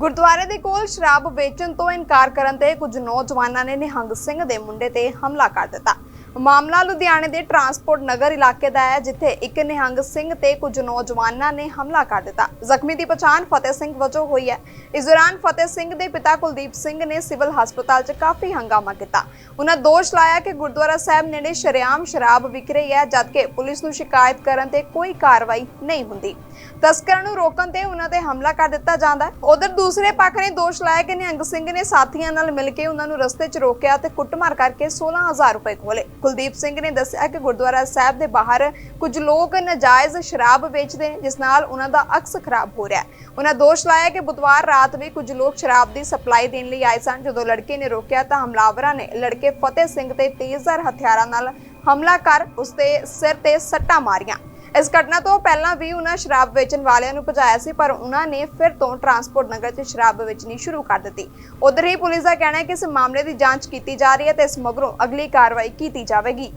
ਗੁਰਦੁਆਰੇ ਦੇ ਕੋਲ ਸ਼ਰਾਬ ਵੇਚਣ ਤੋਂ ਇਨਕਾਰ ਕਰਨ ਤੇ ਕੁਝ ਨੌਜਵਾਨਾਂ ਨੇ ਨਿਹੰਗ ਸਿੰਘ ਦੇ ਮੁੰਡੇ ਤੇ ਹਮਲਾ ਕਰ ਦਿੱਤਾ। ਮਾਮਲਾ ਲੁਧਿਆਣੇ ਦੇ ਟਰਾਂਸਪੋਰਟ ਨਗਰ ਇਲਾਕੇ ਦਾ ਹੈ, ਜਿੱਥੇ ਇੱਕ ਨਿਹੰਗ ਸਿੰਘ ਤੇ ਕੁਝ ਨੌਜਵਾਨਾਂ ਨੇ ਹਮਲਾ ਕਰ ਦਿੱਤਾ। ਜ਼ਖਮੀ ਦੀ ਪਛਾਣ ਫਤਿਹ ਸਿੰਘ ਵਜੋਂ ਹੋਈ ਹੈ। ਇਸ ਦੌਰਾਨ ਫਤਿਹ ਸਿੰਘ ਦੇ ਪਿਤਾ ਕੁਲਦੀਪ ਸਿੰਘ ਨੇ ਸਿਵਲ ਹਸਪਤਾਲ 'ਚ ਕਾਫੀ ਹੰਗਾਮਾ ਕੀਤਾ। ਉਹਨਾਂ ਦੋਸ਼ ਲਾਇਆ ਕਿ ਗੁਰਦੁਆਰਾ ਸਾਹਿਬ ਨੇੜੇ ਸ਼ਰੇਆਮ ਸ਼ਰਾਬ ਵਿਕ ਰਹੀ ਹੈ, ਜਦਕਿ ਪੁਲਿਸ ਨੂੰ ਸ਼ਿਕਾਇਤ ਕਰਨ ਤੇ ਕੋਈ ਕਾਰਵਾਈ ਨਹੀਂ ਹੁੰਦੀ। ਤਸਕਰਾਂ ਨੂੰ ਰੋਕਣ ਤੇ ਉਹਨਾਂ ਤੇ ਹਮਲਾ ਕਰ ਦਿੱਤਾ ਜਾਂਦਾ ਹੈ। ਉਧਰ ਦੂਸਰੇ ਪੱਖ ਨੇ ਦੋਸ਼ ਲਾਇਆ ਕਿ ਨਿਹੰਗ ਸਿੰਘ ਨੇ ਸਾਥੀਆਂ ਨਾਲ ਮਿਲ ਕੇ ਉਹਨਾਂ ਨੂੰ ਰਸਤੇ 'ਚ ਰੋਕਿਆ ਤੇ ਕੁੱਟਮਾਰ ਕਰਕੇ 16000 ਰੁਪਏ ਖੋਲੇ ਕੁਲਦੀਪ ਸਿੰਘ ਨੇ ਦੱਸਿਆ ਕਿ ਗੁਰਦੁਆਰਾ ਸਾਹਿਬ ਦੇ ਬਾਹਰ ਕੁਝ ਲੋਕ ਨਾਜਾਇਜ਼ ਸ਼ਰਾਬ ਵੇਚਦੇ ਨੇ, ਜਿਸ ਨਾਲ ਉਹਨਾਂ ਦਾ ਅਕਸ ਖਰਾਬ ਹੋ ਰਿਹਾ ਹੈ। ਉਹਨਾਂ ਦੋਸ਼ ਲਾਇਆ ਕਿ ਬੁੱਧਵਾਰ ਰਾਤ ਵੀ ਕੁਝ ਲੋਕ ਸ਼ਰਾਬ ਦੀ ਸਪਲਾਈ ਦੇਣ ਲਈ ਆਏ ਸਨ। ਜਦੋਂ ਲੜਕੇ ਨੇ ਰੋਕਿਆ ਤਾਂ ਹਮਲਾਵਰਾਂ ਨੇ ਲੜਕੇ ਫਤਿਹ ਸਿੰਘ ਤੇ ਤੇਜ਼ਧਾਰ ਹਥਿਆਰਾਂ ਨਾਲ ਹਮਲਾ ਕਰ ਉਸ ਦੇ ਸਿਰ ਤੇ ਸੱਟਾਂ ਮਾਰੀਆਂ। ਇਸ ਘਟਨਾ ਤੋਂ ਪਹਿਲਾਂ ਵੀ ਉਹਨਾਂ ਸ਼ਰਾਬ ਵੇਚਣ ਵਾਲਿਆਂ ਨੂੰ ਭਜਾਇਆ ਸੀ ਪਰ ਉਹਨਾਂ ਨੇ ਫਿਰ ਤੋਂ ਟਰਾਂਸਪੋਰਟ ਨਗਰ 'ਚ ਸ਼ਰਾਬ ਵੇਚਣੀ ਸ਼ੁਰੂ ਕਰ ਦਿੱਤੀ ਉਧਰ ਹੀ ਪੁਲਿਸ ਦਾ ਕਹਿਣਾ ਹੈ ਕਿ ਇਸ ਮਾਮਲੇ ਦੀ ਜਾਂਚ ਕੀਤੀ ਜਾ ਰਹੀ ਹੈ ਤੇ ਇਸ ਮਗਰੋਂ ਅਗਲੀ ਕਾਰਵਾਈ ਕੀਤੀ ਜਾਵੇਗੀ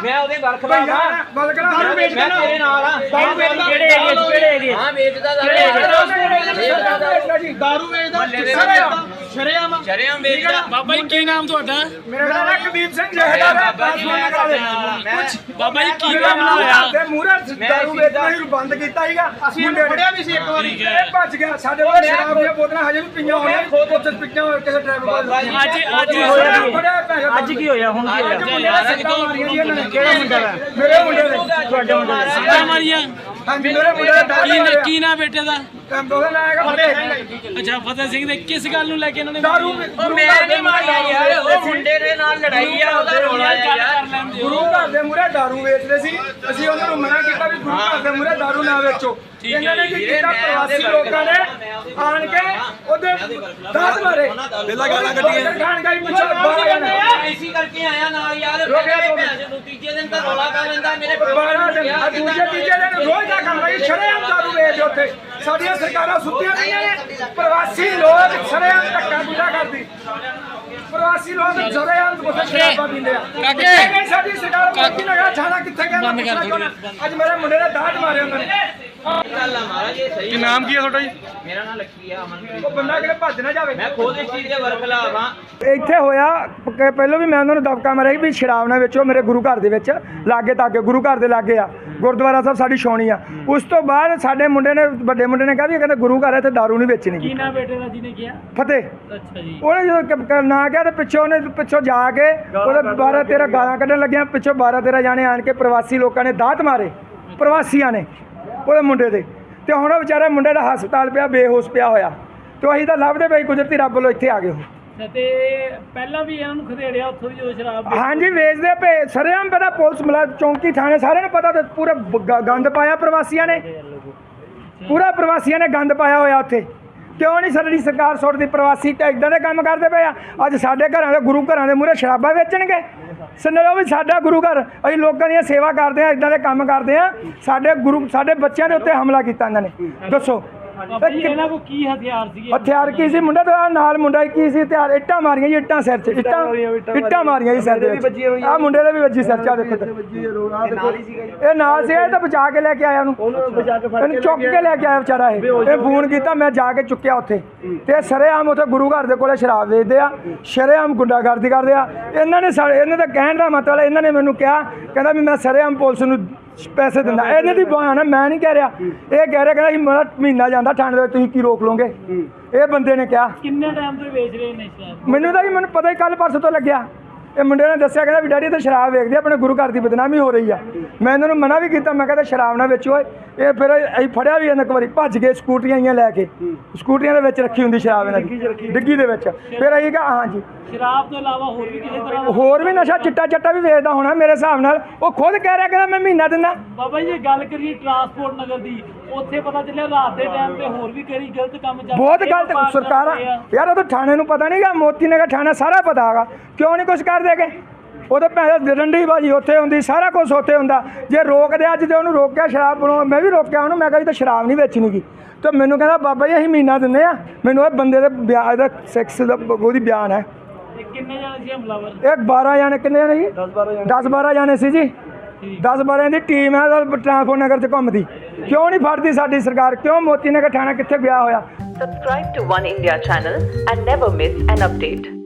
ਮੈਂ ਉਹਦੇ ਦਾਰੂ ਵੇਚਦਾ ਮੈਂ। ਤੇਰੇ ਨਾਲ ਆ ਦਾਰੂ ਵੇਚਦਾ। ਕਿਹੜੇ ਚ ਕਿਹੜੇ ਹਾਂ ਵੇਚਦਾ ਦਾਰੂ ਵੇਚਦਾ ਦਾਰੂ ਸ਼ਰੇਆਮ। ਸ਼ਰੇਆਮ ਵੇਚਦਾ ਬਾਬਾ ਜੀ ਕੀ ਨਾਮ ਤੁਹਾਡਾ? ਮੇਰਾ ਨਾਮ ਹੈ ਕਦੀਪ ਸਿੰਘ ਜਹੇਦਾਰ ਹੈ ਬਾਬਾ ਜੀ ਮੈਂ ਬਾਬਾ ਜੀ ਕੀ ਨਾਮ ਹੋਇਆ? ਤੇ ਮੂਰੇ ਦਾਰੂ ਵੇਚਣਾ ਹੀ ਬੰਦ ਕੀਤਾ ਸੀਗਾ। ਅਸੀਂ ਫੜਿਆ ਵੀ ਸੀ ਇੱਕ ਵਾਰੀ। ਇਹ ਭੱਜ ਗਿਆ। ਸਾਡੇ ਕੋਲ ਸ਼ਰਾਬ ਦੀਆਂ ਬੋਤਲਾਂ ਹਜੇ ਵੀ ਪਈਆਂ ਹੋਈਆਂ। ਉੱਥੇ ਪਈਆਂ ਹੋਈਆਂ ਕਿਸੇ ਡਰਾਈਵਰ ਕੋਲ ਅੱਜ ਅੱਜ ਹੋਇਆ ਅੱਜ ਕੀ ਹੋਇਆ? ਹੁਣ ਕੀ ਹੋਇਆ? ਦਾ ਕਿਹੜਾ ਮੁੰਡਾ ਵਾ? ਮੇਰੇ ਮੁੰਡੇ ਨੇ। ਤੁਹਾਡੇ ਮੁੰਡੇ ਦਾ ਸੱਟਾਂ ਮਾਰੀਆਂ। ਹਾਂਜੀ ਮੇਰੇ ਮੁੰਡੇ ਦਾ ਕੀ ਕੀ ਨਾ ਬੇਟੇ ਦਾ? ਨਾਮ ਹੈਗਾ ਫਤਿਹ ਅੱਛਾ ਫਤਿਹ ਸਿੰਘ ਦੇ ਕਿਸ ਗੱਲ ਨੂੰ ਲੈ ਕੇ ਇਹਨਾਂ ਨੇ ਦਾਰੂ ਉਹ ਮੈਂ ਨਹੀਂ ਮਾਰਿਆ। ਯਾਰ ਉਹ ਮੁੰਡੇ ਦੇ ਨਾਲ ਲੜਾਈ ਆ ਉਹਦਾ ਰੋਲਾ ਯਾਰ ਗੁਰੂ ਘਰ ਦੇ ਮੂਰੇ ਦਾਰੂ ਵੇਚਦੇ ਸੀ। ਅਸੀਂ ਉਹਨਾਂ ਨੂੰ ਮਨਾ ਕੀਤਾ ਵੀ ਗੁਰੂ ਘਰ ਦੇ ਮੂਰੇ ਦਾਰੂ ਨਾ ਵੇਚੋ। ਇਹਨਾਂ ਨੇ ਕੀ ਕੀਤਾ? ਪ੍ਰਵਾਸੀ ਲੋਕਾਂ ਨੇ ਆਣ ਕੇ ਉਹਦੇ ਦਾਤ ਮਾਰੇ। ਪਹਿਲਾਂ ਗਾਲਾਂ ਕੱਢੀਆਂ। ਖਾਣ ਗਾਈ ਪਿੱਛੇ ਬਾਹਰ ਜਾਣਾ। ਐਸੀ ਕਰਕੇ ਆਇਆ ਨਾਲ ਯਾਰ ਰੁਕਿਆ ਮੇਰੇ ਭੈਣ ਨੂੰ ਤੀਜੇ ਦਿਨ ਤਾਂ ਰੋਲਾ ਕਰ ਲੈਂਦਾ ਮੇਰੇ ਬਾਰਾਂ ਦਿਨ ਆ ਦੂਜੇ ਤੀਜੇ ਦਿਨ ਰੋਜ਼ ਦਾ ਕੰਮ ਹੈ ਸ਼ਰੇਆਮ ਦਾਰੂ ਵੇਚਦੇ ਉੱਥੇ। ਸਾਡੀਆਂ ਸਰਕਾਰਾਂ ਸੁੱਤੀਆਂ ਪਈਆਂ ਨੇ। ਪ੍ਰਵਾਸੀ ਲੋਕ ਸ਼ਰੇਆਮ ਧੱਕਾ ਬੁਝਾ ਕਰਦੀ। ਪ੍ਰਵਾਸੀ ਲੋਕ ਸ਼ਰੇਆਮ ਉੱਥੇ ਸ਼ਰਾਬਾਂ ਪੀਂਦੇ ਆ ਕਾਕੇ। ਸਾਡੀ ਸਰਕਾਰ ਬਾਕੀ ਲਗਾ ਥਾਣਾ ਕਿੱਥੇ ਗਿਆ। ਅੱਜ ਮੇਰੇ ਮੁੰਡੇ ਨੇ ਦਾਤ ਮਾਰੇ ਉਹਨਾਂ ਨੇ ਆ ਸਹੀ ਨਾਮ ਕੀ ਹੈ ਤੁਹਾਡਾ ਜੀ? ਮੇਰਾ ਨਾਮ ਲੱਕੀ ਆ ਅਮਨਪ੍ਰੀਤ ਉਹ ਬੰਦਾ ਕਿਤੇ ਭੱਜ ਨਾ ਜਾਵੇ। ਮੈਂ ਖੁਦ ਇਸ ਚੀਜ਼ ਦੇ ਵਰਖਲਾ ਵਾਂ। ਇੱਥੇ ਹੋਇਆ ਪਹਿਲਾਂ ਵੀ ਮੈਂ ਉਹਨਾਂ ਨੂੰ ਦਬਕਾ ਮਾਰਿਆ ਕਿ ਵੀ ਸ਼ਰਾਬ ਨਾ ਵੇਚੋ ਮੇਰੇ ਗੁਰੂ ਘਰ ਦੇ ਵਿੱਚ ਲਾਗੇ ਤਾਗੇ ਗੁਰੂ ਘਰ ਦੇ ਲਾਗੇ ਆ। ਗੁਰਦੁਆਰਾ ਸਾਹਿਬ ਸਾਡੀ ਛਾਉਣੀ ਆ। ਉਸ ਤੋਂ ਬਾਅਦ ਸਾਡੇ ਮੁੰਡੇ ਨੇ ਵੱਡੇ ਮੁੰਡੇ ਨੇ ਕਿਹਾ ਵੀ ਕਹਿੰਦੇ ਗੁਰੂ ਘਰ ਇੱਥੇ ਦਾਰੂ ਨਹੀਂ ਵੇਚਣੀ। ਕੀ ਗੀ ਨਾ ਬੇਟੇ ਦਾ ਜਿਹਨੇ ਕਿਹਾ? ਫਤਿਹ। ਅੱਛਾ ਜੀ। ਉਹਨੇ ਜਦੋਂ ਕ- ਕ- ਨਾ ਕਿਹਾ ਤੇ ਪਿੱਛੋਂ ਉਹਨੇ ਪਿੱਛੋਂ ਜਾ ਕੇ ਉਹਦੇ 12 13 ਗਾਲਾਂ ਕੱਢਣ ਲੱਗਿਆ ਪਿੱਛੋਂ 12 13 ਜਾਣੇ ਆਣ ਕੇ ਪ੍ਰਵਾਸੀ ਲੋਕਾਂ ਨੇ ਦਾਤ ਮਾਰੇ। ਪ੍ਰਵਾਸੀਆਂ ਨੇ। ਉਹਦੇ ਮੁੰਡੇ ਦੇ। ਤੇ ਹੁਣ ਉਹ ਵਿਚਾਰਾ ਮੁੰਡੇ ਦਾ ਹਸਪਤਾਲ ਪਿਆ ਬੇਹੋਸ਼ ਪਿਆ ਹੋਇਆ। ਤੇ ਅਸੀਂ ਤਾਂ ਲੱਭਦੇ ਪਈ ਕੁਦਰਤੀ ਰੱਬ ਵੱਲੋਂ ਇੱਥੇ ਆ ਗਏ ਉਹ। ਅੱਛਾ, ਤੇ ਪਹਿਲਾਂ ਵੀ ਇਹਨਾਂ ਨੂੰ ਖਦੇੜਿਆ ਉੱਥੋਂ ਵੀ ਜਦੋਂ ਸ਼ਰਾਬ ਵੇਚ- ਹਾਂਜੀ ਵੇਚਦੇ ਪਏ। ਸਰੇਆਮ ਪਤਾ ਪੁਲਿਸ ਮਲਾ ਚੌਂਕੀ ਥਾਣੇ ਸਾਰਿਆਂ ਨੂੰ ਪਤਾ ਤੇ ਪੂਰਾ ਗ- ਗੰਦ ਪਾਇਆ ਪ੍ਰਵਾਸੀਆਂ ਨੇ। ਪੂਰਾ ਪ੍ਰਵਾਸੀਆਂ ਨੇ ਗੰਦ ਪਾਇਆ ਹੋਇਆ ਉੱਥੇ। ਕਿਉਂ ਨਹੀਂ ਸਾਡੀ ਸਰਕਾਰ ਸੁੱਟਦੀ ਪ੍ਰਵਾਸੀ ਤਾਂ ਇਦਾਂ ਦੇ ਕੰਮ ਕਰਦੇ ਪਏ ਆ। ਅੱਜ ਸਾਡੇ ਘਰਾਂ ਦੇ ਗੁਰੂ ਘਰਾਂ ਦੇ ਮੂਹਰੇ ਸ਼ਰਾਬਾਂ ਵੇਚਣਗੇ। ਸੁਣੋ ਵੀ ਸਾਡਾ ਗੁਰੂ ਘਰ ਅਸੀਂ ਲੋਕਾਂ ਦੀਆਂ ਸੇਵਾ ਕਰਦੇ ਆ ਇਦਾਂ ਦੇ ਕੰਮ ਕਰਦੇ ਆ ਸਾਡੇ ਗੁਰੂ ਸਾਡੇ ਬੱਚਿਆਂ ਦੇ ਉੱਤੇ ਹਮਲਾ ਕੀਤਾ ਇਹਨਾਂ ਨੇ। ਦੱਸੋ ਬਾਬਾ ਜੀ ਇਹਨਾਂ ਕੋ ਕੀ ਹਥਿਆਰ ਸੀਗੇ? ਹਥਿਆਰ ਕੀ ਸੀ? ਮੁੰਡਾ ਤਾਂ ਨਾਲ ਮੁੰਡਾ ਕੀ ਸੀ? ਹਥਿਆਰ ਇੱਟਾਂ ਮਾਰੀਆਂ ਜੀ ਇੱਟਾਂ ਸਿਰ 'ਚ। ਇੱਟਾਂ ਇੱਟਾਂ ਮਾਰੀਆਂ ਜੀ ਸਿਰ ਦੇ ਵਿੱਚ। ਆ ਮੁੰਡੇ ਦੇ ਵੀ ਵੱਜੀ ਸਿਰ 'ਚ ਆ ਦੇਖੋ। ਇਹ ਨਾਲ ਸੀ ਇਹ ਤਾਂ ਬਚਾ ਕੇ ਲੈ ਕੇ ਆਇਆ ਉਹਨੂੰ। ਇਹਨੂੰ ਚੁੱਕ ਕੇ ਲੈ ਕੇ ਆਇਆ ਵਿਚਾਰਾ ਇਹ। ਇਹ ਫੋਨ ਕੀਤਾ ਮੈਂ ਜਾ ਕੇ ਚੁੱਕਿਆ ਉੱਥੇ। ਤੇ ਸਰੇਆਮ ਉੱਥੇ ਗੁਰੂ ਘਰ ਦੇ ਕੋਲੇ ਸ਼ਰਾਬ ਵੇਚਦੇ ਆ। ਸ਼ਰੇਆਮ ਗੁੰਡਾਗਰਦੀ ਕਰਦੇ ਆ। ਇਹਨਾਂ ਨੇ ਇਹਨਾਂ ਦਾ ਕਹਿਣ ਦਾ ਮਤਲਬ ਇਹਨਾਂ ਨੇ ਮੈਨੂੰ ਕਿਹਾ ਕਹਿੰਦਾ ਵੀ ਮੈਂ ਸਰੇਆਮ ਪੁਲਿਸ ਨੂੰ ਪੈਸੇ ਦਿੰਦਾ। ਇਹਨਾਂ ਦੀ ਬਹਾਨਾ ਮੈਂ ਨਹੀਂ ਕਹਿ ਰਿਹਾ। ਇਹ ਕਹਿ ਰਿਹਾ ਕਹਿੰਦਾ ਸੀ ਮੇਰਾ ਮਹੀਨਾ ਜਾਂਦਾ ਥਾਣੇ ਦੇ ਵਿੱਚ ਤੁਸੀਂ ਕੀ ਰੋਕ ਲਓਗੇ? ਇਹ ਬੰਦੇ ਨੇ ਕਿਹਾ। ਕਿੰਨੇ ਟਾਈਮ ਤੋਂ ਵੇਚ ਰਹੇ ਨੇ ਸ਼ਰਾਬ ਮੈਨੂੰ ਤਾਂ ਜੀ ਮੈਨੂੰ ਪਤਾ ਹੀ ਕੱਲ ਪਰਸੋਂ ਤੋਂ ਲੱਗਿਆ। ਇਹ ਮੁੰਡੇ ਨੇ ਦੱਸਿਆ ਕਹਿੰਦਾ ਵੀ ਡੈਡੀ ਤਾਂ ਸ਼ਰਾਬ ਵੇਚਦੇ ਆ, ਆਪਣੇ ਗੁਰੂ ਘਰ ਦੀ ਬਦਨਾਮੀ ਹੋ ਰਹੀ ਆ। ਮੈਂ ਇਹਨਾਂ ਨੂੰ ਮਨਾ ਵੀ ਕੀਤਾ ਮੈਂ ਕਹਿੰਦਾ ਸ਼ਰਾਬ ਨਾ ਵੇਚੋ ਓਏ। ਇਹ ਫਿਰ ਅਸੀਂ ਫੜਿਆ ਵੀ ਇਹਨਾਂ ਇੱਕ ਵਾਰੀ ਭੱਜ ਗਏ ਸਕੂਟਰੀਆਂ ਆਈਆਂ ਲੈ ਕੇ। ਸਕੂਟਰੀਆਂ ਦੇ ਵਿੱਚ ਰੱਖੀ ਹੁੰਦੀ ਸ਼ਰਾਬ ਇਹਨਾਂ ਦੀ ਡਿੱਗੀ ਦੇ ਵਿੱਚ। ਫਿਰ ਅਸੀਂ ਕਿਹਾ ਹਾਂਜੀ। ਸ਼ਰਾਬ ਤੋਂ ਇਲਾਵਾ ਹੋਰ ਵੀ ਕਿਸੇ ਤਰ੍ਹਾਂ ਹੋਰ ਵੀ ਨਸ਼ਾ ਚਿੱਟਾ ਚੱਟਾ ਵੀ ਵੇਚਦਾ ਹੋਣਾ ਮੇਰੇ ਹਿਸਾਬ ਨਾਲ। ਉਹ ਖੁਦ ਕਹਿ ਰਿਹਾ ਕਹਿੰਦਾ ਮੈਂ ਮਹੀਨਾ ਦਿੰਦਾ। ਬਾਬਾ ਜੀ ਗੱਲ ਕਰੀਏ ਟਰਾਂਸਪੋਰਟ ਨਗਰ ਦੀ ਉੱਥੇ ਪਤਾ ਚੱਲਿਆ ਰਾਤ ਦੇ ਟਾਈਮ ਤੇ ਹੋਰ ਵੀ ਕਈ ਗਲਤ ਕੰਮ ਚੱਲ ਬਹੁਤ ਗਲਤ ਸਰਕਾਰਾਂ ਕਰਦੇ। ਯਾਰ ਉਹ ਤਾਂ ਥਾਣੇ ਨੂੰ ਪਤਾ ਨਹੀਂਗਾ ਮੋਤੀ ਨਗਰ ਥਾਣਾ ਸਾਰਾ ਪਤਾ ਹੈਗਾ। ਕਿਉਂ ਨਹੀਂ ਕੁਝ ਕਰ ਦੇਗੇ ਉਹਦੇ ਪੈਸੇ ਡੰਡੀ ਬਾਜੀ ਉੱਥੇ ਹੁੰਦੀ ਸਾਰਾ ਕੁਝ ਉੱਥੇ ਹੁੰਦਾ। ਜੇ ਰੋਕਦੇ ਅੱਜ ਤੇ ਉਹਨੂੰ ਰੋਕਿਆ ਸ਼ਰਾਬ ਬਣਾਉ ਮੈਂ ਵੀ ਰੋਕਿਆ ਉਹਨੂੰ ਮੈਂ ਕਿਹਾ ਵੀ ਤਾਂ ਸ਼ਰਾਬ ਨਹੀਂ ਵੇਚਣੀ ਗੀ। ਤੇ ਮੈਨੂੰ ਕਹਿੰਦਾ ਬਾਬਾ ਜੀ ਅਸੀਂ ਮਹੀਨਾ ਦਿੰਦੇ ਆ ਮੈਨੂੰ ਇਹ ਬੰਦੇ ਦੇ ਵਿਆਹ ਦਾ ਸੈਕਸ ਦਾ ਉਹਦੀ ਬਿਆਨ ਹੈ। ਕਿੰਨੇ ਜਾਣੇ ਸੀ ਹਮਲਾਵਰ? ਇਹ 12 ਜਾਣੇ ਕਿੰਨੇ ਜਾਣੇ ਜੀ 10 12 ਜਾਣੇ। 10 12 ਜਾਣੇ ਸੀ ਜੀ। 10 12 ਦੀ ਟੀਮ ਹੈ ਟ੍ਰਾਂਸਪੋਰਟ ਨਗਰ 'ਚ ਘੁੰਮਦੀ। ਕਿਉਂ ਨਹੀਂ ਫੜਦੀ ਸਾਡੀ ਸਰਕਾਰ? ਕਿਉਂ ਮੋਤੀ ਨਗਰ ਥਾਣਾ ਕਿੱਥੇ ਗਿਆ ਹੋਇਆ? Subscribe to One India channel and never miss an update.